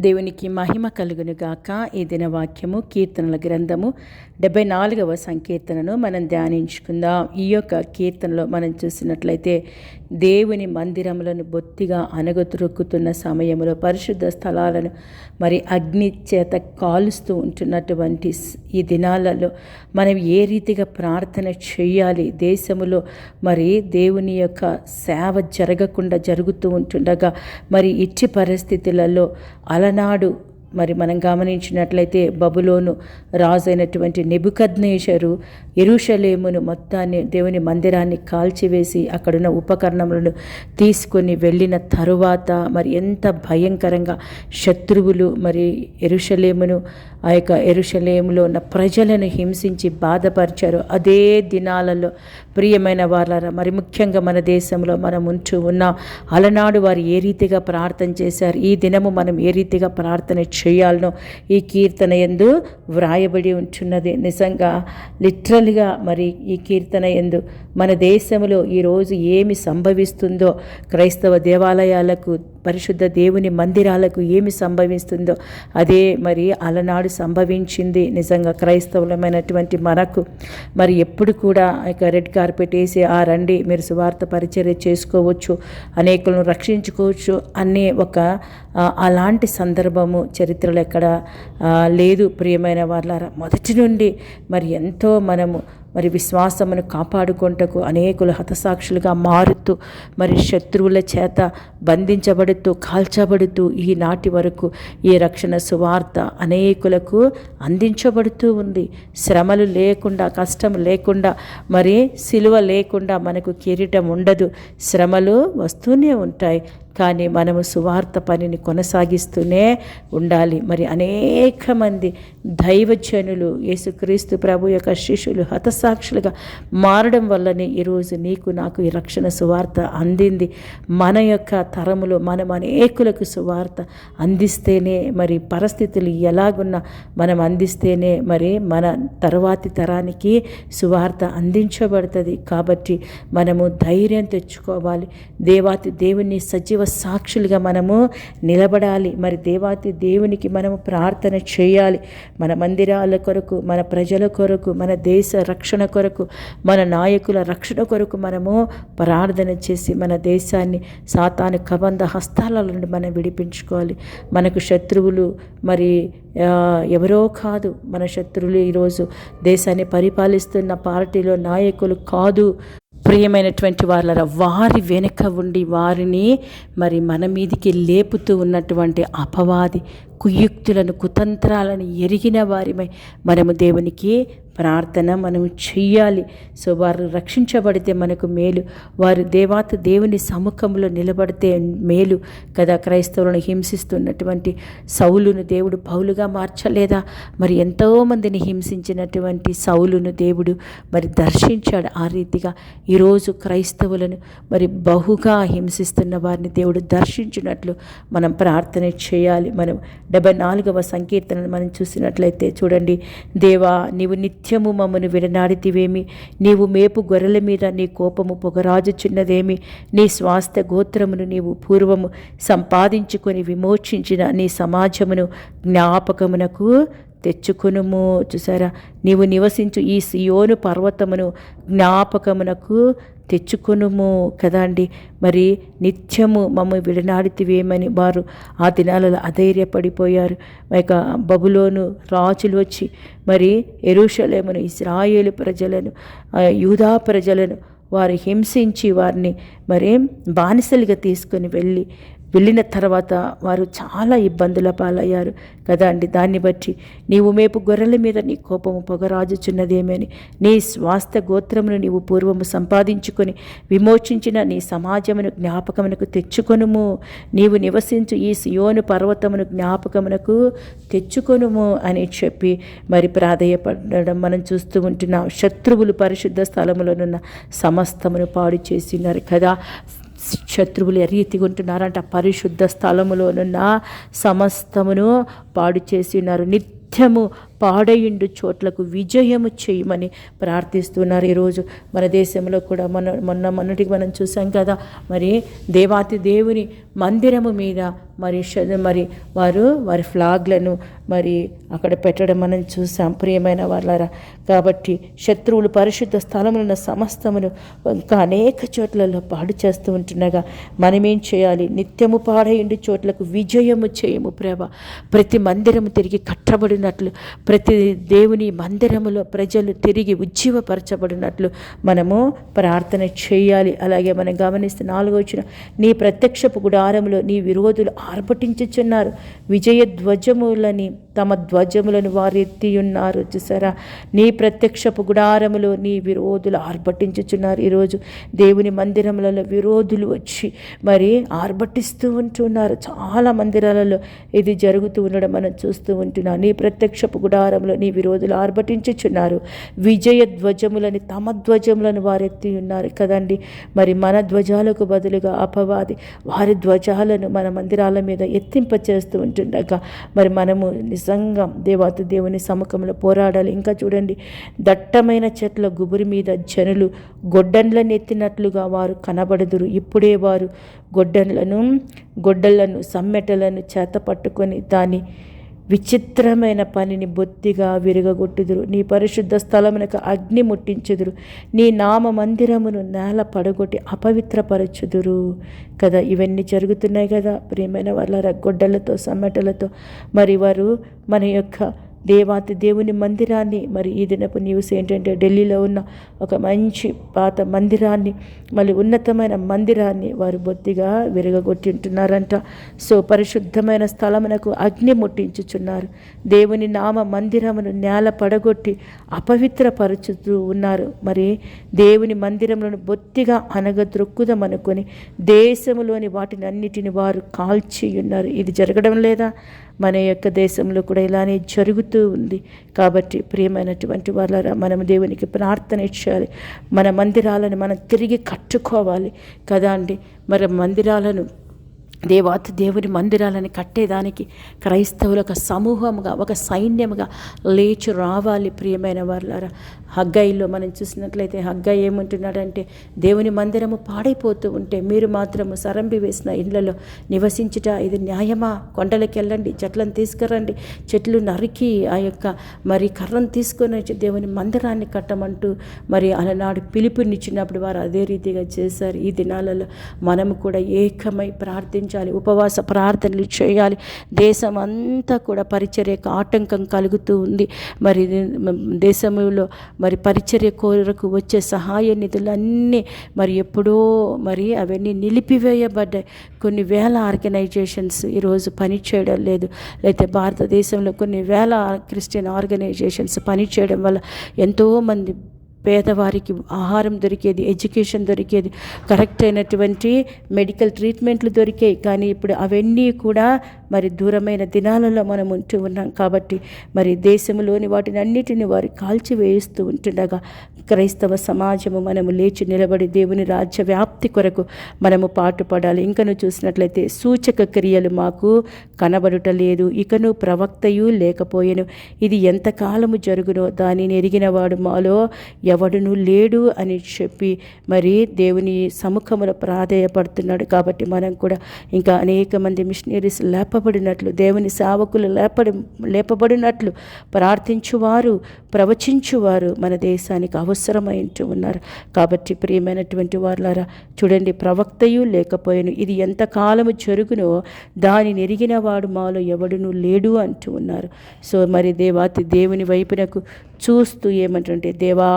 దేవునికి మహిమ కలుగునుగాక ఈ దిన వాక్యము కీర్తనల గ్రంథము డెబ్బై నాలుగవ సంకీర్తనను మనం ధ్యానించుకుందాం. ఈ యొక్క కీర్తనలో మనం చూసినట్లయితే దేవుని మందిరములను బొత్తిగా అనగతురుక్కుతున్న సమయంలో పరిశుద్ధ స్థలాలను మరి అగ్ని చేత కాలుస్తూ ఉంటున్నటువంటి ఈ దినాలలో మనం ఏ రీతిగా ప్రార్థన చేయాలి? దేశములో మరి దేవుని యొక్క సేవ జరగకుండా జరుగుతూ ఉంటుండగా మరి ఇచ్చి పరిస్థితులలో అలనాడు మరి మనం గమనించినట్లయితే బబులోను రాజైనటువంటి నెబుకద్నేషరు ఎరుషలేమును మొత్తాన్ని దేవుని మందిరాన్ని కాల్చివేసి అక్కడున్న ఉపకరణములను తీసుకొని వెళ్ళిన తరువాత మరి ఎంత భయంకరంగా శత్రువులు మరి ఎరుషలేమును ఆ యొక్క ఎరుషలేములో ఉన్న ప్రజలను హింసించి బాధపరిచారు. అదే దినాలలో ప్రియమైన వాళ్ళ మరి ముఖ్యంగా మన దేశంలో మనం ఉంచు ఉన్న. అలనాడు వారు ఏ రీతిగా ప్రార్థన చేశారు? ఈ దినము మనం ఏ రీతిగా ప్రార్థన చేయాలనో ఈ కీర్తన ఎందు వ్రాయబడి ఉంచున్నది. నిజంగా లిటరల్గా మరి ఈ కీర్తన ఎందు మన దేశంలో ఈరోజు ఏమి సంభవిస్తుందో క్రైస్తవ దేవాలయాలకు పరిశుద్ధ దేవుని మందిరాలకు ఏమి సంభవిస్తుందో అదే మరి అలనాడు సంభవించింది. నిజంగా క్రైస్తవులమైనటువంటి మనకు మరి ఎప్పుడు కూడా ఇక రెడ్ కార్పెట్ వేసి ఆ రండి మీరు సువార్త పరిచర్య చేసుకోవచ్చు అనేకులను రక్షించుకోవచ్చు అనే ఒక అలాంటి సందర్భము చరిత్రలో ఎక్కడ లేదు. ప్రియమైన వాళ్ళారా మొదటి నుండి మరి ఎంతో మనము మరి విశ్వాసమును కాపాడుకొంటకు అనేకులు హతసాక్షులుగా మారుతూ మరి శత్రువుల చేత బంధించబడుతూ కాల్చబడుతూ ఈనాటి వరకు ఈ రక్షణ సువార్త అనేకులకు అందించబడుతూ ఉంది. శ్రమలు లేకుండా కష్టం లేకుండా మరి సిలువ లేకుండా మనకు కిరీటం ఉండదు. శ్రమలు వస్తూనే ఉంటాయి. కానీ మనము సువార్త పనిని కొనసాగిస్తూనే ఉండాలి. మరి అనేక మంది దైవజనులు యేసుక్రీస్తు ప్రభు యొక్క శిష్యులు హతసాక్షులుగా మారడం వల్లనే ఈరోజు నీకు నాకు ఈ రక్షణ సువార్త అందింది. మన యొక్క తరములో మనం అనేకులకు సువార్త అందిస్తేనే మరి పరిస్థితులు ఎలాగున్నా మనం అందిస్తేనే మరి మన తర్వాతి తరానికి సువార్త అందించబడుతుంది. కాబట్టి మనము ధైర్యం తెచ్చుకోవాలి. దేవాతి దేవుని సజీవ సాక్షులుగా మనము నిలబడాలి. మరి దేవాతి దేవునికి మనము ప్రార్థన చేయాలి. మన మందిరాల కొరకు మన ప్రజల కొరకు మన దేశ రక్షణ కొరకు మన నాయకుల రక్షణ కొరకు మనము ప్రార్థన చేసి మన దేశాన్ని సాతాను కబంధ హస్తాల నుండి మనం విడిపించుకోవాలి. మనకు శత్రువులు మరి ఎవరో కాదు. మన శత్రువులు ఈరోజు దేశాన్ని పరిపాలిస్తున్న పార్టీలో నాయకులు కాదు. ప్రియమైనటువంటి వాళ్ళ వారి వెనుక ఉండి వారిని మరి మన మీదికి లేపుతూ ఉన్నటువంటి అపవాది కుయుక్తులను కుతంత్రాలను ఎరిగిన వారిమై మనము దేవునికి ప్రార్థన మనం చెయ్యాలి. సో వారు రక్షించబడితే మనకు మేలు. వారు దేవాత దేవుని సముఖంలో నిలబడితే మేలు కదా. క్రైస్తవులను హింసిస్తున్నటువంటి సౌలును దేవుడు పౌలుగా మార్చలేదా? మరి ఎంతోమందిని హింసించినటువంటి సౌలును దేవుడు మరి దర్శించాడు ఆ రీతిగా. ఈరోజు క్రైస్తవులను మరి బహుగా హింసిస్తున్న వారిని దేవుడు దర్శించినట్లు మనం ప్రార్థన చేయాలి మనం డెబ్బై నాలుగవ సంకీర్తనను మనం చూసినట్లయితే చూడండి. దేవా నీవు నిత్యము మమ్మను విడనాడితివేమి? నీవు మేపు గొర్రెల మీద నీ కోపము పొగరాజుచున్నదేమి? నీ స్వాస్థ్య గోత్రమును నీవు పూర్వము సంపాదించుకొని విమోచించిన నీ సమాజమును జ్ఞాపకమునకు తెచ్చుకొనుము. చూసారా? నీవు నివసించు ఈ సియోను పర్వతమును జ్ఞాపకమునకు తెచ్చుకొనుము కదా అండి. మరి నిత్యము మమ్మ విడనాడితివేమని వారు ఆ దినాలలో అధైర్యపడిపోయారు. ఇక బబులోను రాజులు వచ్చి మరి ఎరుషలేమును ఇస్రాయేలు ప్రజలను యూదా ప్రజలను వారు హింసించి వారిని మరి బానిసలుగా తీసుకొని వెళ్ళి వెళ్ళిన తర్వాత వారు చాలా ఇబ్బందుల పాలయ్యారు. కదా అండి? దాన్ని బట్టి నీవు మేపు గొర్రెల మీద నీ కోపము పొగరాజుచున్నదేమని నీ స్వాస్థ గోత్రమును నీవు పూర్వము సంపాదించుకొని విమోచించిన నీ సమాజమును జ్ఞాపకమునకు తెచ్చుకొనుము. నీవు నివసించు ఈ సియోను పర్వతమును జ్ఞాపకమునకు తెచ్చుకొనుము అని చెప్పి మరి ప్రాధేయపడడం మనం చూస్తూ ఉంటున్నాం. శత్రువులు పరిశుద్ధ స్థలములోనున్న సమస్తమును పాడు చేసినారు కదా. శత్రువులు ఎర్రి రీతిగా పరిశుద్ధ స్థలములోనున్న సమస్తమును పాడు చేసి ఉన్నారు. నిత్యము పాడయిండు చోట్లకు విజయము చేయమని ప్రార్థిస్తున్నారు ఈరోజు. మన దేశంలో కూడా మన మొన్న మొన్నటికి మనం చూసాం కదా మరి దేవాతి దేవుని మందిరము మీద మరి మరి వారు వారి ఫ్లాగ్లను మరి అక్కడ పెట్టడం మనం చూసాం ప్రియమైన వాళ్ళారా. కాబట్టి శత్రువులు పరిశుద్ధ స్థలములున్న సమస్తమును ఇంకా అనేక చోట్లలో పాడు చేస్తూ ఉంటుండగా మనమేం చేయాలి? నిత్యము పాడైండి చోట్లకు విజయము చేయము ప్రేమ ప్రతి మందిరము తిరిగి కట్టబడినట్లు ప్రతి దేవుని మందిరములో ప్రజలు తిరిగి ఉజ్జీవపరచబడినట్లు మనము ప్రార్థన చేయాలి. అలాగే మనం గమనిస్తే నాలుగో వచ్చిన నీ ప్రత్యక్షపు గుడారములో నీ విరోధులు ఆర్భటించుచున్నారు. విజయ ధ్వజములని తమ ధ్వజములను వారు ఉన్నారు చూసారా? నీ ప్రత్యక్షపు గుడారములో నీ విరోధులు ఆర్భటించుచున్నారు. ఈరోజు దేవుని మందిరములలో విరోధులు వచ్చి మరి ఆర్భటిస్తూ ఉంటున్నారు. చాలా మందిరాలలో ఇది జరుగుతూ ఉండడం మనం చూస్తూ ఉంటున్నాం. నీ ప్రత్యక్షపు గుడారంలో నీ విరోధులు ఆర్భటించుచున్నారు. విజయ ధ్వజములని తమ ధ్వజములను వారెత్తి ఉన్నారు కదండి. మరి మన ధ్వజాలకు బదులుగా అపవాది వారి ధ్వజాలను మన మందిరాల మీద ఎత్తింప చేస్తూ ఉంటుండగా మరి మనము నిజంగా దేవాతి దేవుని సముఖంలో పోరాడాలి. ఇంకా చూడండి దట్టమైన చెట్ల గుబురి మీద జనులు గొడ్డన్లను ఎత్తినట్లుగా వారు కనబడదురు. ఇప్పుడే వారు గొడ్డన్లను గొడ్డలను సమ్మెటలను చేత పట్టుకొని దాని విచిత్రమైన పనిని బొత్తిగా విరగగొట్టుదురు. నీ పరిశుద్ధ స్థలమునకు అగ్ని ముట్టించుదురు. నీ నామ మందిరమును నేల పడగొట్టి అపవిత్రపరచుదురు. కదా ఇవన్నీ జరుగుతున్నాయి కదా ప్రియమైన వాళ్ళ గొడ్డలతో సమ్మెటలతో. మరి వారు మన యొక్క దేవాతి దేవుని మందిరాన్ని. మరి ఈ దినపు న్యూస్ ఏంటంటే ఢిల్లీలో ఉన్న ఒక మంచి పాత మందిరాన్ని మళ్ళీ ఉన్నతమైన మందిరాన్ని వారు బొత్తిగా విరగొట్టింటున్నారంట సో పరిశుద్ధమైన స్థలమునకు అగ్ని ముట్టించుచున్నారు. దేవుని నామ మందిరమును నేల పడగొట్టి అపవిత్రపరచుతూ ఉన్నారు. మరి దేవుని మందిరములను బొత్తిగా అనగద్రొక్కుదమనుకొని దేశములోని వాటిని అన్నిటిని వారు కాల్చి ఉన్నారు ఇది జరగడం లేదా? మన యొక్క దేశంలో కూడా ఇలానే చెబుతూ ఉంది. కాబట్టి ప్రియమైనటువంటి వాళ్ళరా మనం దేవునికి ప్రార్థన ఇచ్చేయాలి మన మందిరాలను మనం తిరిగి కట్టుకోవాలి కదా అండి. మరి మందిరాలను దేవాతి దేవుని మందిరాలను కట్టేదానికి క్రైస్తవులు ఒక సమూహముగా ఒక సైన్యముగా లేచి రావాలి ప్రియమైన వాళ్ళారా హగ్గయిలో మనం చూసినట్లయితే హగ్గ ఏమంటున్నాడంటే దేవుని మందిరము పాడైపోతూ ఉంటే మీరు మాత్రము సరంబి వేసిన ఇళ్ళలో నివసించుట ఇది న్యాయమా? కొండలకి వెళ్ళండి చెట్లను తీసుకురండి చెట్లు నరికి ఆ యొక్క మరి కర్రను తీసుకొని వచ్చి దేవుని మందిరాన్ని కట్టమంటూ మరి అలనాడు పిలుపునిచ్చినప్పుడు వారు అదే రీతిగా చేశారు. ఈ దినాలలో మనము కూడా ఏకమై ప్రార్థించాలి ఉపవాస ప్రార్థనలు చేయాలి. దేశం అంతా కూడా పరిచర్యకు ఆటంకం కలుగుతూ ఉంది. మరి దేశంలో మరి పరిచర్య కోరకు వచ్చే సహాయ నిధులన్నీ మరి ఎప్పుడో మరి అవన్నీ నిలిపివేయబడ్డాయి. కొన్ని వేల ఆర్గనైజేషన్స్ ఈరోజు పని చేయడం లేదు. అయితే భారతదేశంలో కొన్ని వేల క్రిస్టియన్ ఆర్గనైజేషన్స్ పని చేయడం వల్ల ఎంతోమంది పేదవారికి ఆహారం దొరికేది ఎడ్యుకేషన్ దొరికేది కరెక్ట్ అయినటువంటి మెడికల్ ట్రీట్మెంట్లు దొరికాయి. కానీ ఇప్పుడు అవన్నీ కూడా మరి దూరమైన దినాలలో మనం ఉంటూ ఉన్నాం కాబట్టి మరి దేశంలోని వాటిని అన్నిటిని వారు కాల్చివేస్తూ ఉంటుండగా క్రైస్తవ సమాజము మనము లేచి నిలబడి దేవుని రాజ్య వ్యాప్తి కొరకు మనము పాటుపడాలి ఇంకను చూసినట్లయితే సూచక క్రియలు మాకు కనబడుట లేదు ఇకను ప్రవక్తయు లేకపోయెను. ఇది ఎంతకాలము జరుగునో దానిని ఎరిగినవాడు మాలో ఎవడును లేడు అని చెప్పి మరి దేవుని సముఖములో ప్రాధేయపడుతున్నాడు. కాబట్టి మనం కూడా ఇంకా అనేక మంది మిషనరీస్ లేపబడినట్లు దేవుని సేవకులు లేపడి లేపబడినట్లు ప్రార్థించువారు ప్రవచించువారు మన దేశానికి అవసరమైంటూ ఉన్నారు. కాబట్టి ప్రియమైనటువంటి వాళ్ళారా చూడండి ప్రవక్తయు లేకపోయాను ఇది ఎంతకాలము జరుగునో దానిని ఎరిగిన వాడు మాలో ఎవడును లేడు అంటూ ఉన్నారు. సో మరి దేవాతి దేవుని వైపునకు చూస్తూ ఏమంటుంటే దేవా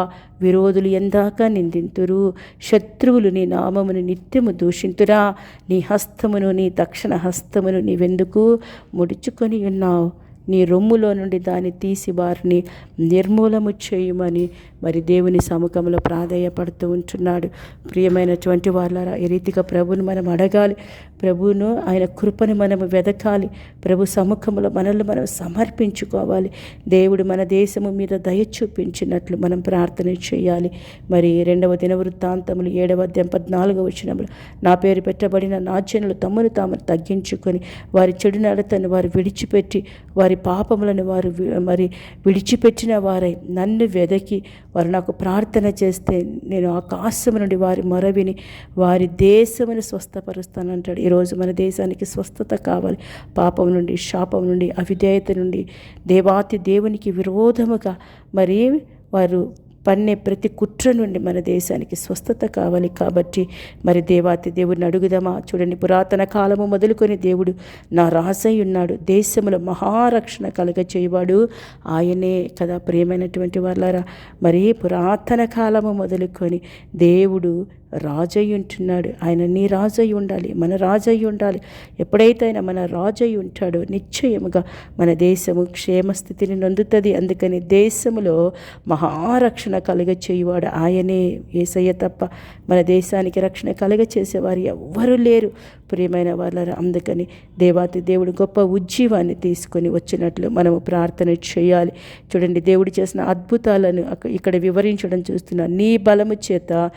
విరోధులు ఎందాక నిందింతురు. శత్రువులు నీ నామమును నిత్యము దూషింతురా. నీ హస్తమును నీ తక్షణ హస్తమును నీవెందుకు ముడుచుకొని ఉన్నావు నీ రొమ్ములో నుండి దాన్ని తీసి వారిని నిర్మూలము చేయమని మరి దేవుని సముఖంలో ప్రాధేయపడుతూ ఉంటున్నాడు. ప్రియమైనటువంటి వాళ్ళారా ఈ రీతిగా ప్రభుని మనం అడగాలి. ప్రభువును ఆయన కృపను మనం వెదకాలి. ప్రభు సముఖంలో మనల్ని మనం సమర్పించుకోవాలి. దేవుడు మన దేశము మీద దయ చూపించినట్లు మనం ప్రార్థన చేయాలి. మరి రెండవ దిన వృత్తాంతములు ఏడవ అధ్యాయం పద్నాలుగవ వచనములు నా పేరు పెట్టబడిన నా జనులు తమను తాము తగ్గించుకొని వారి చెడు నడతను వారు విడిచిపెట్టి వారి వారి పాపములను వారు మరి విడిచిపెట్టిన వారై నన్ను వెదకి వారు నాకు ప్రార్థన చేస్తే నేను ఆకాశం నుండి వారి మొరవిని వారి దేశమును స్వస్థపరుస్తానంటాడు. ఈరోజు మన దేశానికి స్వస్థత కావాలి. పాపం నుండి శాపం నుండి అవిధేయత నుండి దేవాతి దేవునికి విరోధముగా మరి వారు పన్నే ప్రతి కుట్ర నుండి మన దేశానికి స్వస్థత కావాలి కాబట్టి మరి దేవాతి దేవుడిని అడుగుదామా? చూడండి పురాతన కాలము మొదలుకొని దేవుడు నా రాజై ఉన్నాడు. దేశంలో మహారక్షణ కలుగ చేయవాడు ఆయనే కదా ప్రియమైనటువంటి వాళ్ళారా మరి పురాతన కాలము మొదలుకొని దేవుడు రాజయ్య ఉంటున్నాడు ఆయన నీ రాజయ్య ఉండాలి మన రాజయ్య ఉండాలి. ఎప్పుడైతే ఆయన మన రాజయ్య ఉంటాడో. నిశ్చయముగా మన దేశము క్షేమస్థితిని నొందుతుంది. అందుకని దేశములో మహారక్షణ కలుగ చేయువాడు ఆయనే ఏసయ్య తప్ప మన దేశానికి రక్షణ కలుగ చేసేవారు ఎవ్వరూ లేరు. ప్రియమైన వాళ్ళ అందుకని దేవాతి దేవుడు గొప్ప ఉజ్జీవాన్ని తీసుకొని వచ్చినట్లు మనము ప్రార్థన చేయాలి. చూడండి దేవుడు చేసిన అద్భుతాలను ఇక్కడ వివరించడం చూస్తున్నా. నీ బలము చేత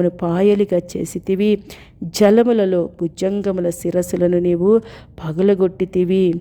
సముద్రమును పాయలిగా చేసితివి. జలములలో భుజంగముల శిరస్సులను నీవు పగలగొట్టితివి.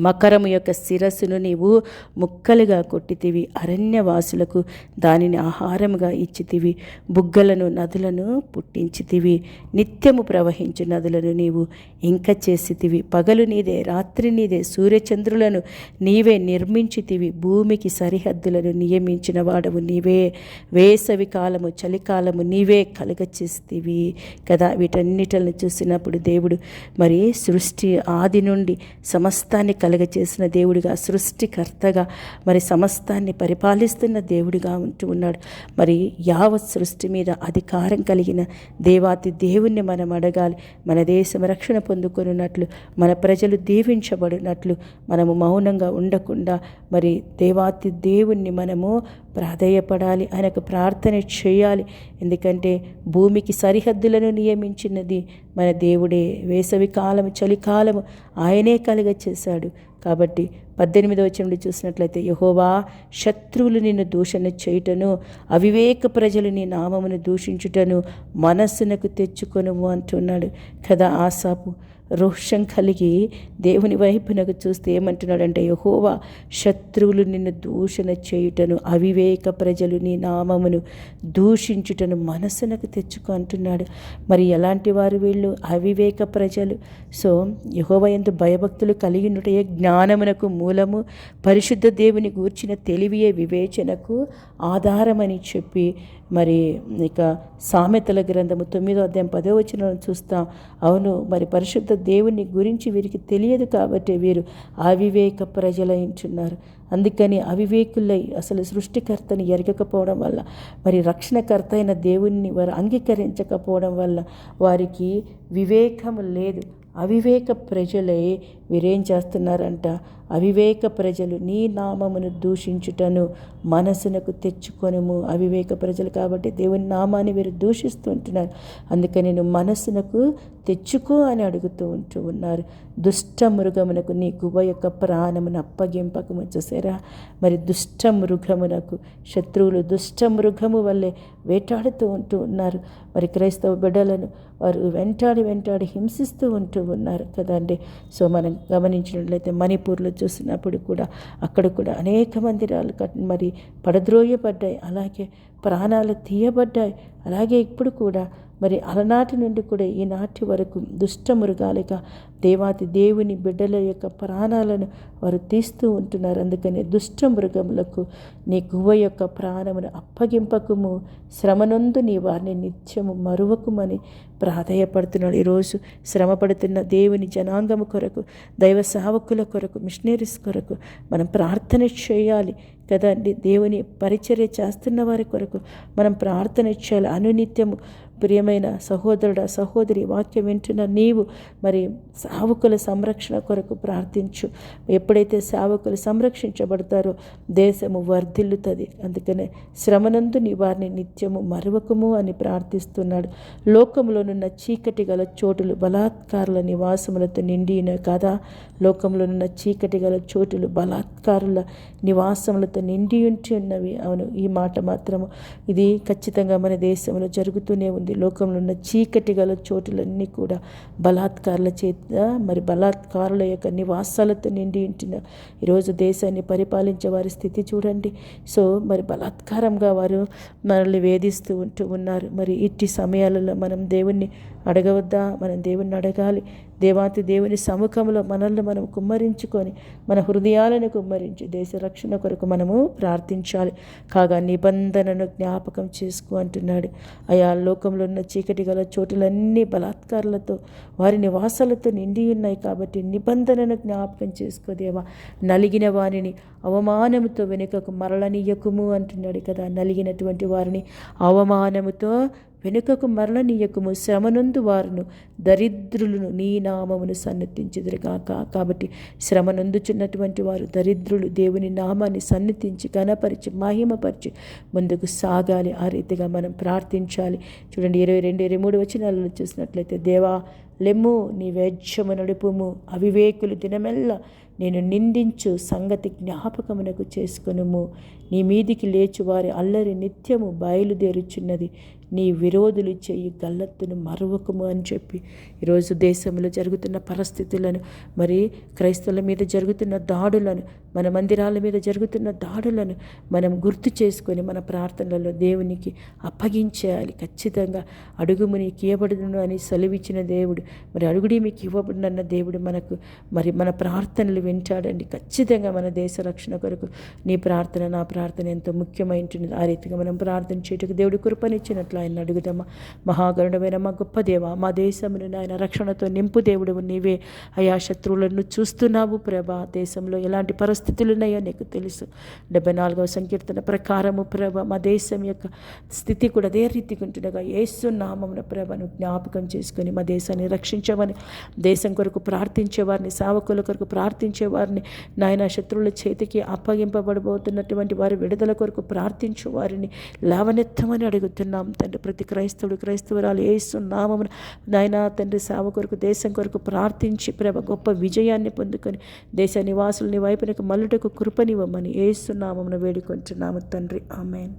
మకరము యొక్క శిరస్సును నీవు ముక్కలుగా కొట్టితివి అరణ్యవాసులకు దానిని ఆహారముగా ఇచ్చితివి బుగ్గలను నదులను పుట్టించితివి నిత్యము ప్రవహించు నదులను నీవు ఇంక చేసితివి. పగలు నీదే రాత్రి నీదే సూర్యచంద్రులను నీవే నిర్మించితివి. భూమికి సరిహద్దులను నియమించిన వాడవు నీవే. వేసవి కాలము చలికాలము నీవే కలుగచేస్తివి కదా. వీటన్నిటిని చూసినప్పుడు దేవుడు మరి సృష్టి ఆది నుండి సమస్తాన్ని కలుగచేసిన దేవుడిగా సృష్టికర్తగా మరి సమస్తాన్ని పరిపాలిస్తున్న దేవుడిగా ఉంటూ ఉన్నాడు. మరి యావత్ సృష్టి మీద అధికారం కలిగిన దేవాతి దేవుణ్ణి మనం అడగాలి. మన దేశం రక్షణ పొందుకున్నట్లు మన ప్రజలు దీవించబడినట్లు మనము మౌనంగా ఉండకుండా మరి దేవాతి దేవుణ్ణి మనము ప్రాధేయపడాలి ఆయనకు ప్రార్థన చేయాలి. ఎందుకంటే భూమికి సరిహద్దులను నియమించినది మన దేవుడే. వేసవి కాలము చలికాలము ఆయనే కలుగ చేశాడు. కాబట్టి పద్దెనిమిదవ వచనంలో చూసినట్లయితే యహోవా శత్రువులు నిన్ను దూషణ చేయుటను అవివేక ప్రజలు నీ నామమును దూషించుటను మనస్సునకు తెచ్చుకొనుము అంటున్నాడు కదా ఆసాపు. రోషం కలిగి దేవుని వైపునకు చూస్తే ఏమంటున్నాడంటే యహోవా శత్రువులు నిన్ను దూషణ చేయుటను అవివేక ప్రజలు నీ నామమును దూషించుటను మనసునకు తెచ్చుకో అంటున్నాడు. మరి ఎలాంటి వారు వీళ్ళు? అవివేక ప్రజలు. సో యహోవ ఎందు భయభక్తులు కలిగి ఉంటే జ్ఞానమునకు మూలము. పరిశుద్ధ దేవుని గూర్చిన తెలివియే వివేచనకు ఆధారమని చెప్పి మరి ఇక సామెతల గ్రంథము తొమ్మిదో అధ్యాయం పదో వచ్చిన చూస్తాం. అవును మరి పరిశుద్ధ దేవుని గురించి వీరికి తెలియదు కాబట్టి వీరు అవివేక ప్రజలయించున్నారు అందుకని అవివేకులై అసలు సృష్టికర్తని ఎరగకపోవడం వల్ల మరి రక్షణకర్త అయిన దేవుణ్ణి వారు అంగీకరించకపోవడం వల్ల వారికి వివేకము లేదు. అవివేక ప్రజలై వీరేం చేస్తున్నారంట? అవివేక ప్రజలు నీ నామమును దూషించుటను మనసునకు తెచ్చుకొనుము. అవివేక ప్రజలు కాబట్టి దేవుని నామాన్ని వీరు దూషిస్తూ ఉంటున్నారు. అందుకని నేను మనసునకు తెచ్చుకో అని అడుగుతూ ఉంటూ ఉన్నారు. దుష్ట మృగమునకు నీ గువ యొక్క ప్రాణమును అప్పగింపకము చూసారా? మరి దుష్ట మృగమునకు శత్రువులు దుష్ట మృగము వల్లే వేటాడుతూ ఉంటూ ఉన్నారు. మరి క్రైస్తవ బిడ్డలను వారు వెంటాడి వెంటాడి హింసిస్తూ ఉంటూ ఉన్నారు కదండి. సో మనం గమనించినట్లయితే మణిపూర్లో చూసినప్పుడు కూడా అక్కడ కూడా అనేక మందిరాలు కట్ మరి పడద్రోయబడ్డాయి. అలాగే ప్రాణాలు తీయబడ్డాయి. అలాగే ఇప్పుడు కూడా మరి అలనాటి నుండి కూడా ఈనాటి వరకు దుష్ట మృగాలుగా దేవాతి దేవుని బిడ్డల యొక్క ప్రాణాలను వారు తీస్తూ ఉంటున్నారు. అందుకని దుష్ట మృగములకు నీ గువ్వ యొక్క ప్రాణమును అప్పగింపకము. శ్రమనందు నీ వారిని నిత్యము మరువకుమని ప్రాధాయపడుతున్నాడు. ఈరోజు శ్రమ పడుతున్న దేవుని జనాంగము కొరకు దైవ సేవకుల కొరకు మిషనరీస్ కొరకు మనం ప్రార్థన చేయాలి కదండి. దేవుని పరిచర్య చేస్తున్న వారి కొరకు మనం ప్రార్థన చేయాలి. అనునిత్యము ప్రియమైన సహోదరుడ సహోదరి వాక్యం వింటున్న నీవు మరి సావుకుల సంరక్షణ కొరకు ప్రార్థించు. ఎప్పుడైతే సావుకులు సంరక్షించబడతారో దేశము వర్ధిల్లుతుంది. అందుకనే శ్రమనందు నీ వారిని నిత్యము మరువకము అని ప్రార్థిస్తున్నాడు. లోకంలోనున్న చీకటి గల చోటులు బలాత్కారుల నివాసములతో నిండిన కదా. లోకంలోనున్న చీకటి గల చోటులు బలాత్కారుల నివాసములతో నిండి ఉంచి ఉన్నవి అవును ఈ మాట మాత్రము. ఇది ఖచ్చితంగా మన దేశంలో జరుగుతూనే ఉంది. ఉంది. లోకంలో ఉన్న చీకటి గల చోటులన్నీ కూడా బలాత్కారుల చేత మరి బలాత్కారుల యొక్క నివాసాలతో నిండి ఉంటున్న ఈరోజు దేశాన్ని పరిపాలించే వారి స్థితి చూడండి. సో మరి బలాత్కారంగా వారు మనల్ని వేధిస్తూ ఉంటూ ఉన్నారు. మరి ఇట్టి సమయాలలో మనం దేవుణ్ణి అడగవద్దా? మనం దేవుణ్ణి అడగాలి. దేవాతి దేవుని సముఖంలో మనల్ని మనం కుమ్మరించుకొని మన హృదయాలను కుమ్మరించి దేశ రక్షణ కొరకు మనము ప్రార్థించాలి. కాగా నిబంధనను జ్ఞాపకం చేసుకో అంటున్నాడు. అయా లోకంలో ఉన్న చీకటి గల చోటులన్నీ బలాత్కారులతో వారి నివాసాలతో నిండి ఉన్నాయి కాబట్టి నిబంధనను జ్ఞాపకం చేసుకోదేవా నలిగిన వారిని అవమానముతో వెనుకకు మరలనీయకుము అంటున్నాడు కదా. నలిగినటువంటి వారిని అవమానముతో వెనుకకు మరలనీయకుము శ్రమనందు వారును దరిద్రులను నీ నామమును సన్నతించుదురుగాక. కాబట్టి శ్రమనందుచున్నటువంటి వారు దరిద్రులు దేవుని నామాన్ని సన్నతించి గణపరిచి మహిమపరిచి ముందుకు సాగాలి. ఆ రీతిగా మనం ప్రార్థించాలి. చూడండి ఇరవై రెండు ఇరవై మూడు వచనాలలో చూసినట్లయితే దేవా లెమ్ము నీ వేజ్యము నడుపుము అవివేకులు దినమెల్లా నేను నిందించు సంగతి జ్ఞాపకమునకు చేసుకునుము. నీ మీదికి లేచి వారి అల్లరి నిత్యము బయలుదేరుచున్నది. నీ విరోధులు చేయి గల్లత్తును మరవకము అని చెప్పి ఈరోజు దేశంలో జరుగుతున్న పరిస్థితులను మరి క్రైస్తవుల మీద జరుగుతున్న దాడులను మన మందిరాల మీద జరుగుతున్న దాడులను మనం గుర్తు చేసుకొని మన ప్రార్థనలలో దేవునికి అప్పగించేయాలి. ఖచ్చితంగా అడుగు నీకు ఇవ్వబడును అని సెలవిచ్చిన దేవుడు మరి అడుగుడి మీకు ఇవ్వబడినన్న దేవుడు మనకు మరి మన ప్రార్థనలు వింటాడండి. ఖచ్చితంగా మన దేశ రక్షణ కొరకు నీ ప్రార్థన నా ప్రార్థన ఎంతో ముఖ్యమైంటుంది ఆ రీతిగా మనం ప్రార్థన చేయటకు దేవుడు కృపనిచ్చినట్లు ఆయన అడుగుదామా మహాగరుణమైన మా గొప్ప దేవ మా దేశమును నాయన రక్షణతో నింపు దేవుడు నీవే. అయా శత్రువులను చూస్తున్నావు ప్రభ దేశంలో ఎలాంటి పరిస్థితులు ఉన్నాయో నీకు తెలుసు. డెబ్బై నాలుగవ సంకీర్తన ప్రకారము ప్రభ మా దేశం యొక్క స్థితి కూడా అదే రీతిగా ఉంటుండగా ఏసు నామమున ప్రభను జ్ఞాపకం చేసుకొని మా దేశాన్ని రక్షించమని దేశం కొరకు ప్రార్థించే వారిని సావకుల కొరకు ప్రార్థించే వారిని నాయన శత్రువుల చేతికి అప్పగింపబడబోతున్నటువంటి వారి విడుదల కొరకు ప్రార్థించు వారిని లేవనెత్తమని అడుగుతున్నాం. తండ్రి ప్రతి క్రైస్తవుడు క్రైస్తవురాలు ఏసు నామమున నాయన తండ్రి సేవ కొరకు దేశం కొరకు ప్రార్థించి ప్రేమ గొప్ప విజయాన్ని పొందుకొని దేశ నివాసులని వైపునకు మల్లుటకు కృపనివ్వమని ఏసు నామమున వేడుకుంటున్నాము తండ్రి. ఆమెన్.